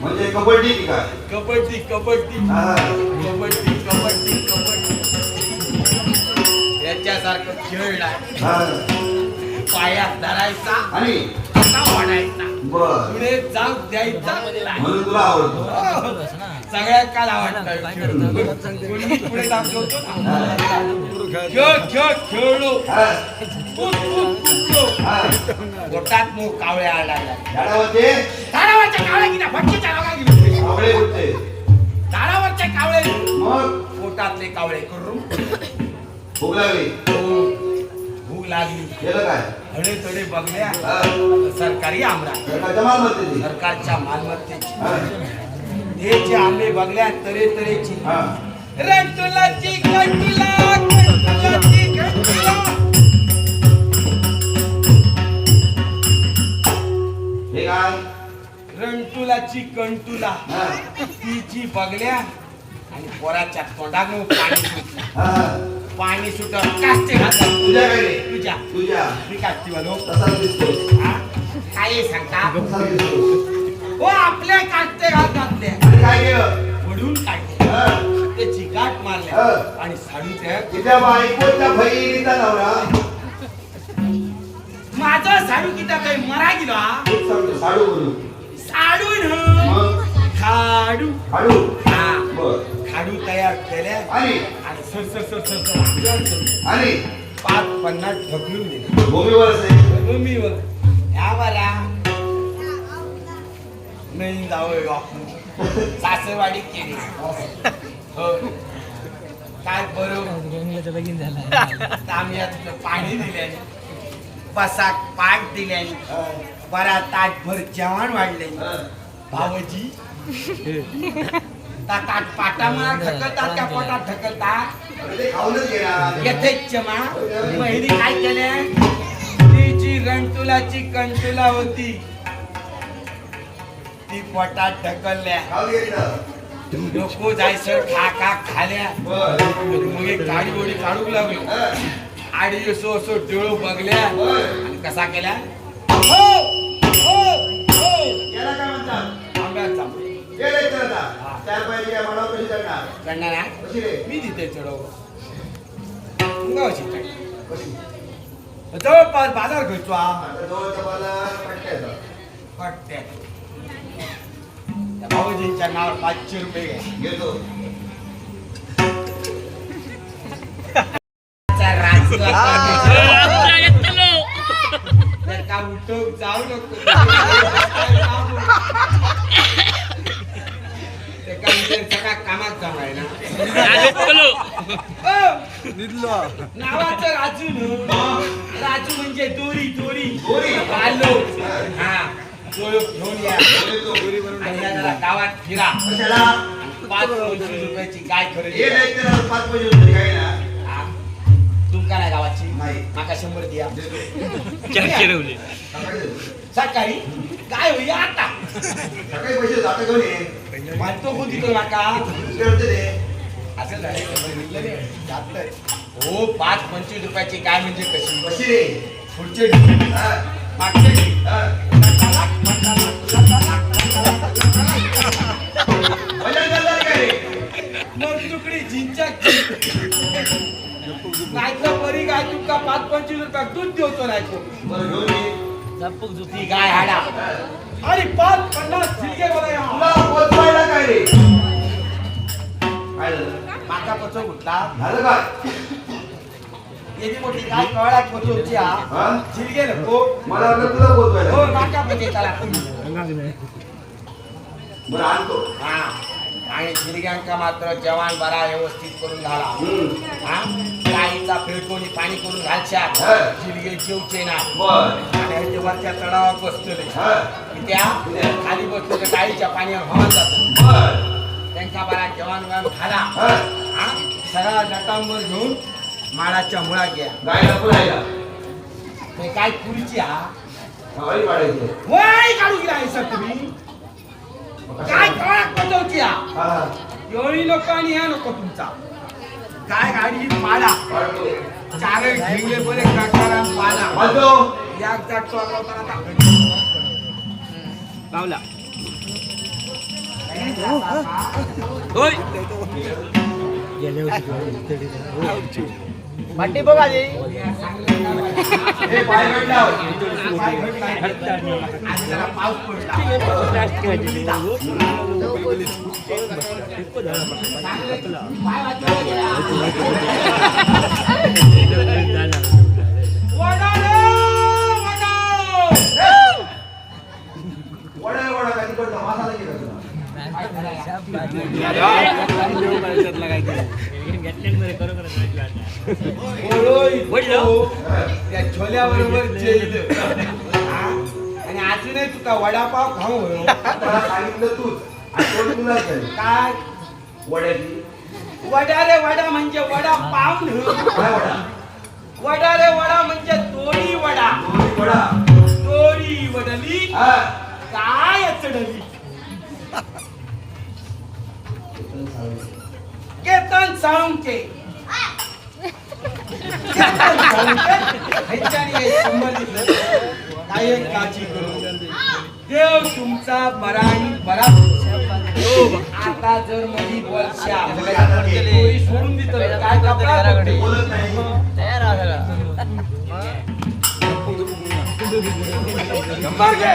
म्हणजे कबड्डी की काय? कबड्डी कबड्डी. हा. कबड्डी कबड्डी कबड्डी. याच्यासारखं खेळ नाही. हा. पायात धरायचा आणि? वाढायचा. बर. पुढे जाऊ द्यायचा म्हणून तुला आवडतो. हो. सगळ्यात काल आवडतं कोणी पुढे दाखवतो ना. खेळ खेळ खेळलो. हा. हा. पोटात मग कावळे झाडावरचे कावळे किती भटके चालवा गेले. आवळे होते. झाडावरचे कावळे. मग? पोटातले कावळे. करून. भूक लागली. भूक लागली. गेलं काय? हडे तडे बघल्या. सरकारी आमरा. सरकारच्या मालमत्तेची. सरकारच्या मालमत्तेची. हा. जे आंबे बघल्या तरे तरेची. रंटुलाची कंटुला कंटुलाची कंटुला हे काय? रंटुलाची कंटुला. ती जी बघल्या आणि पोराच्या तोंडाकडून पाणी सुटलं. पाणी सुटलं घातलं. तुझ्या तुझ्या. तुझ्या. मी तसाच? काय सांगता? तसाच हो आपल्या कास्ते घात घातले काय केलं? पडून काढले. त्याची गाठ मारल्या. आणि साडू त्या तिच्या बायकोच्या बहिणीचा नवरा. माझं साडू किती काही मरा गेलो? साडू बोलू खाडू हा. बर. खाडू तयार केल्या. आणि? आणि sir sir sir sir sir. आणि? पाच पन्नास ढकलून दिले. भूमीवर ह्या बरा नाही जावं सासरवाडी केली. हो. काय बरं? तांब्यात पाणी दिले बसाक पाठ दिले बरा ताटभर जेवण वाढले. भावजी त्या ताट पाटामुळा ढकलतात त्या पोटात ढकलतात ते खाऊनच घेणार यथेच्छमा महिनी काय केले ती जी रणतुलाची कंटुला होती. ती पोटात ढकलल्या. नको जायचं खाका खाल्या मग एक काळी गोडी काढू लागलो. आडी असो असो डोळो बघल्या. आणि कसा केल्या हो हो हो. याला काय म्हणतात आंब्याचा गेले तर आता चार पाहिजे काय म्हणावं कशी करणार करणार हा? कशी रे? मी तिथे चढव. जवळपास बाजार घडतो हा. भाऊजींच्या नावावर पाचशे रुपये. घेतो का उठव जाऊ नको. का कामात जाऊ आहे ना? ओ, नावाचं राजू राजू म्हणजे दोरी दोरी. दोरी. हा. घेऊन या. घेतो आणि या जरा गावात फिरा. कशाला? पाच पंचवीस रुपयाची गाय खरेदी हे नाही तर पाच होते काय ना? हा. तुमका नाही गावाची? नाही. माका शंभर द्या. चिरवली सकाळी. सकाळी? काय होई आता. सकाळी पैसे जाता घेऊन ये? मानतो कोण तिथं माका? दुसरे होते रे असं झालं रे? जातंय. हो पाच पंचवीस रुपयाची गाय म्हणजे कशी? कशी रे? पुढचे ढिग, हा, मागचे ढिग. हा. पाच पंचवीस रुपया दूध देतो नाही तो. बरं घेऊन ये ती गाय हाडा अरे पाच पन्नास जिंके बोला या. तुला पोचवायला काय रे काय झालं माका पचव कुठला झालं काय एवढी मोठी कळा हा नको मला वाटलं तुला हो बरं आणतो हा आणि जिरग्यांका मात्र जवान बरा व्यवस्थित करून घाला हम्म. हा फेटकोणी पाणी करून घालच्या शिरगे जेवचे ना आणि वरच्या तडावात बसलेले त्या खाली बसले तर गाईच्या पाण्यावर हवान जात त्यांचा बरा जवान व्यायाम हा हा सगळा नटांवर घेऊन माळाच्या मुळा घ्या. गायला ते काय खुर्ची हा? हवाई पाडायची वय काढू गेला आहे सर तुम्ही. काय कळाक हा? हा. एवढी नको आणि ह्या नको तुमचा. काय गाडी? पाडा पाडतो चार ढिंगले बरे काकारा पाडा या पाय वडा कधी पडतो मासाला त्या छोल्याबरोबर जेल आणि अजूनही तुका वडापाव खाऊ सांगितलं तूच. काय? वड्याची. वडा रे वडा म्हणजे वडा पाव वडा? रे वडा म्हणजे तोरी वडा. तोरी वडली. हा. काय चढली साळुंके ह्यांच्यानी संबंधित काय काळजी करू देव तुमचा बरा आणि बरा. आता जर मधी वर्षा तोरी सोडून दिलं काय कपडा पडते? बोलत नाही नंबर घे.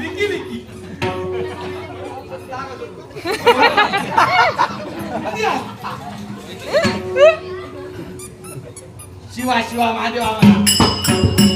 लिकी लिकी शिवा शिवा महादेवा म्हणा